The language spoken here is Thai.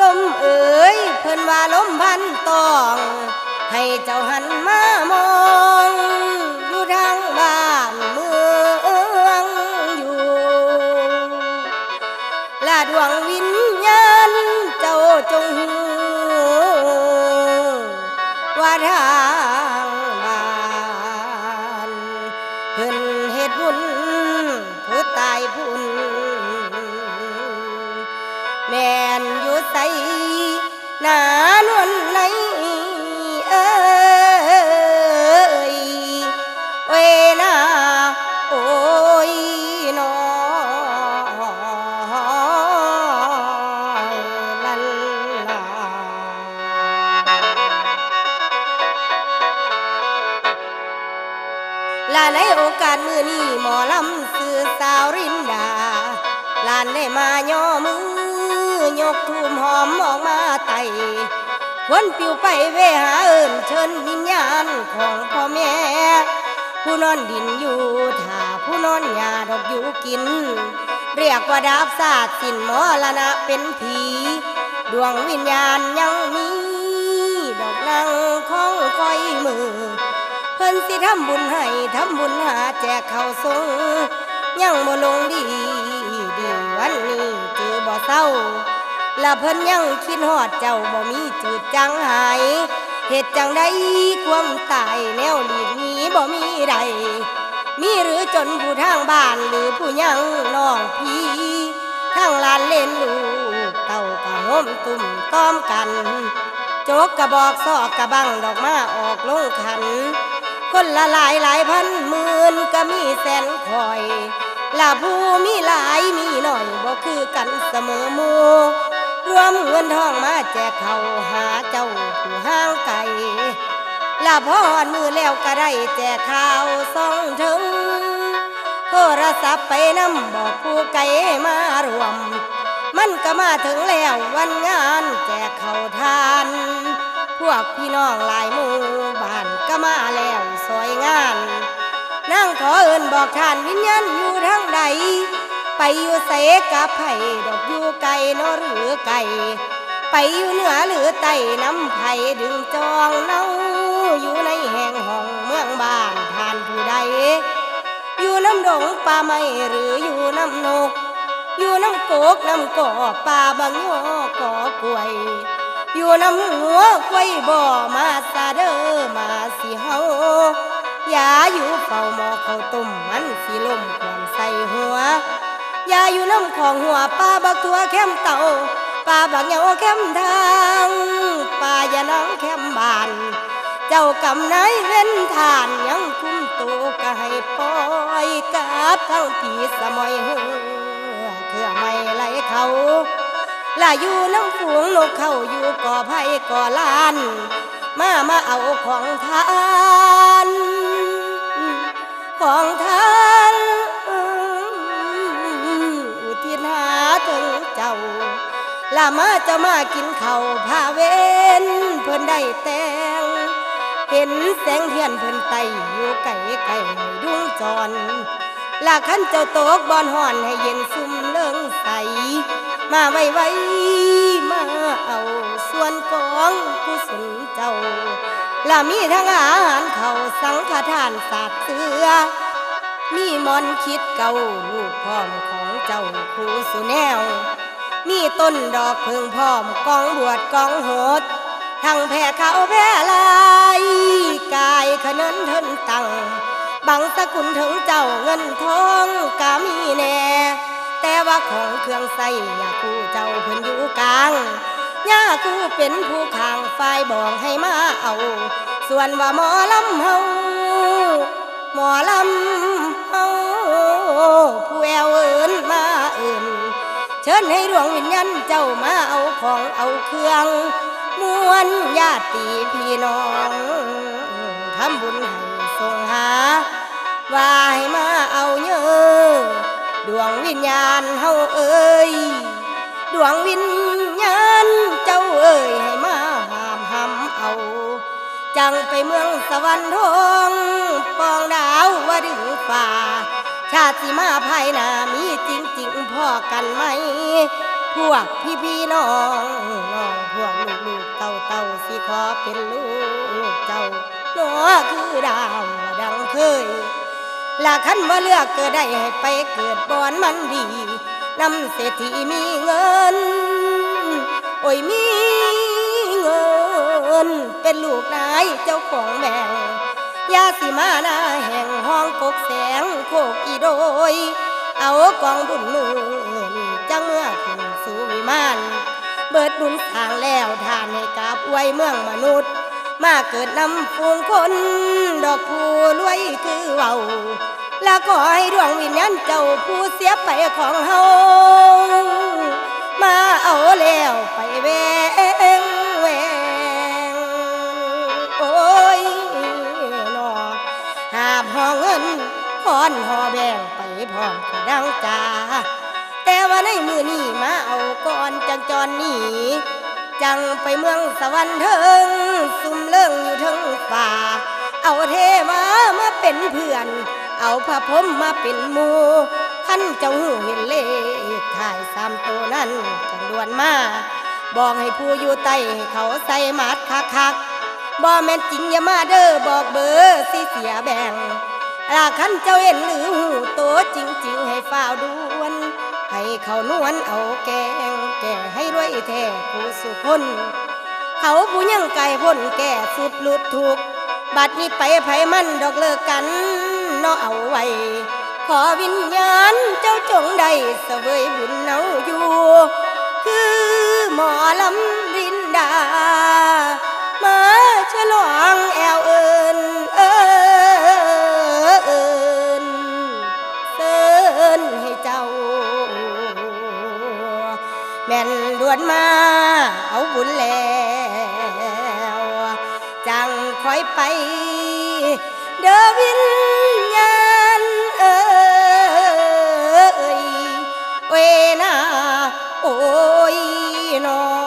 ลมเอ๋ยเพิ่นว่าลมพันตอง ให้เจ้าหันมามองอยู่ทางบ้านเมืองอยู่ละดวงวิญญาณเจ้าจงหูว่าทา ใสหนานวลในเอ้ยเวนาโอ้ยนอยลันลาลาในโอกาสมือนี้หมอลำสื่อสาวรินดาลานได้มาย่อมือ ยกทูมหอมออกมาไต่คนปิวไปเวหาเอิญเชิญวิญญาณของพ่อแม่ ผู้นอนดินอยู่ถ้าผู้นอนหญ้าดอกอยู่กิน เรียกว่าดาบศาสตร์สินหมอละนะเป็นผี ดวงวิญญาณยังมีดอกนางของคอยมือ เพิ่นสิทำบุญให้ทำบุญหาแจกเขาสงยังบ่ลงดีดีวันนี้จือบ่เศร้า ละเพิ่นยังคิดฮอดเจ้าบ่มีจืดจังหายเหตุจังใดความตายแนวหลีกหนีบ่มีใดมีหรือจนผู้ทางบ้านหรือผู้ยังน้องพี่ทางลานเล่นลูกเต่ากะห่มตุ่มต้อมกัน โจกกระบอกซอกกระบังดอกมาออกลงขัน คนละหลายหลายพันหมื่นก็มีแสนคอยละผู้มีหลายมีหน่อยบ่คือกันเสมอมู นทองมาแจกเขาหาเจ้าผู้ห้างไก่ละพอหอนมือแล้วก็ได้แจกข่าวส่องถึง โทรศัพท์ไปนำบอกผู้ไก่มารวม มันก็มาถึงแล้ววันงานแจกเขาทาน พวกพี่น้องหลายหมู่บ้านก็มาแล้วสวยงาน นั่งขอเอินบอกทานวิญญาณอยู่ทางใด ไปอยู่เสกับไผ่ดอกอยู่ไก่นอหรือไก่ ไปอยู่เหนือหรือใต้น้ำไผ่ดึงจองเนาอยู่ในแห่งห้องเมืองบ้านทานผู้ใด อยู่น้ำดงป่าไม้หรืออยู่น้ำนก อยู่น้ำโกกน้ำก่อป่าบางยอก่อกล้วย อยู่น้ำหัวกล้วยบ่อมาซาเดอมาสิเฮาอย่าอยู่เฝ้าหมอข้าวต้มมันสิลมความใส่หัว ยาอยู่น้ำของหัวป่าบักตัวแคมเต่าป่าบักเหยาแคมทางป่าอย่านังแคมบาน เจ้ากำนายเว้นทานยังคุ้มตัวก็ให้ปล่อยกับทั้งผีสมอยเหือเถื่อไม่ไหลเขาล่าอยู่น้ำฝูงนกเขาอยู่ก่อไผ่ก่อลาน มามาเอาของทาน ของทาน ลามาจะมากินเขาวผ้าเวนเพิ่นได้แต่งเห็นแสงเทียนเพิ่นไตอยู่ไก่ไก่ดุ้งจรลาขันเจ้าโตกบอนห่อนให้เย็นซุ่มเลิงใส มาไว้ไว้มาเอาส่วนของกุศลเจ้าลามีทั้งอาหารเขาสังฆทานสาดเสือมีมอนคิดเก่าลูกพร้อมของเจ้าครูสุแนว มีต้นดอกพึ่งพร้อมกองบวชกองโหด ทั้งแผ่เขาแผ่ลายกายขนนเทินตังบังสกุลถึงเจ้าเงินทองกามีแน่แต่ว่าของเครื่องใส่ยาคูเจ้าเพิ่นอยู่กลางยาคูเป็นผู้ขางฝ่ายบอกให้มาเอา ส่วนว่าหมอลำเฮาหมอลำเฮาผู้แอวเอินมาเอิน ชิญให้ดวงวิญญาณเจ้ามาเอาของเอาเครื่องมวนญาติพี่น้องทำบุญให้ส่งหา ว่าให้มาเอาเยอะดวงวิญญาณเฮาเอ้ยดวงวิญญาณเจ้าเอ้ยให้มาหามหำเอา จังไปเมืองสวรรค์ทองปองดาวว่าดึงฝ่า ชาติสิมาภายนามีจริงจริงๆพ่อกันไหม พวกพี่พี่น้องน้องห่วงลูกเต้าเต้าสี่ขอเป็นลูกเจ้าหนอคือดาวดังเคยลาคันว่าเลือกเกิดได้ให้ไปเกิดบอนมันดีนำเศรษฐีมีเงิน โอ้ยมีเงิน เป็นลูกนายเจ้าของแบ่ง ยาสิมาหน้าแห่งห้องกกแสงโคกอีโดย เอากองบุญมือนจังเมื่อขึ้นสู่วิมานเบิดบุญทางแล้วทานให้กับอวยเมืองมนุษย์ มาเกิดนำฟูงคน ดอกผู้รวยคือเว้าแล้วก็ให้ดวงวิญญาณเจ้าผู้เสียไปของเฮามาเอาแล้วไปแว อนห่อแบ่งไปพร้อมกระดังจาแต่ว่าในมือนี้มาเอาก่อนจังจรหนีจังไปเมืองสวรรค์เทิงซุ่มเลื่องอยู่เทิงป่า เอาเทวามาเป็นเพื่อน เอาพระพรมมาเป็นมูขันเจ้าหูเห็นเลขถ่ายสามตัวนั้นจังดวนมาบอกให้ผู้อยู่ใต้เขาใส่มัดคักคักบ่แม่นจริงอย่ามาเด้อบอกเบอร์สิเสียแบ่ง ลาคันเจ้าเห็นหรือหูโตจริง ๆ ให้ฝ้าวด่วน ให้เขานวลเอาแกง แก่ให้รวยแท้ผู้สุคนเขาผู้ยังไก่พ้นแก่สุดหลุดถูกบัดนี้ไปไผมันดอกเลิกกันเนาะเอาไว้ ขอวิญญาณเจ้าจงได้เสวยบุญเนาอยู่ คือหมอลำรินดา มาฉลองแอวเอ นด่วนมาเอาบุญแล้วจังคอยไป เดวินญาณเอ้ยเวนาโอ้ยนอ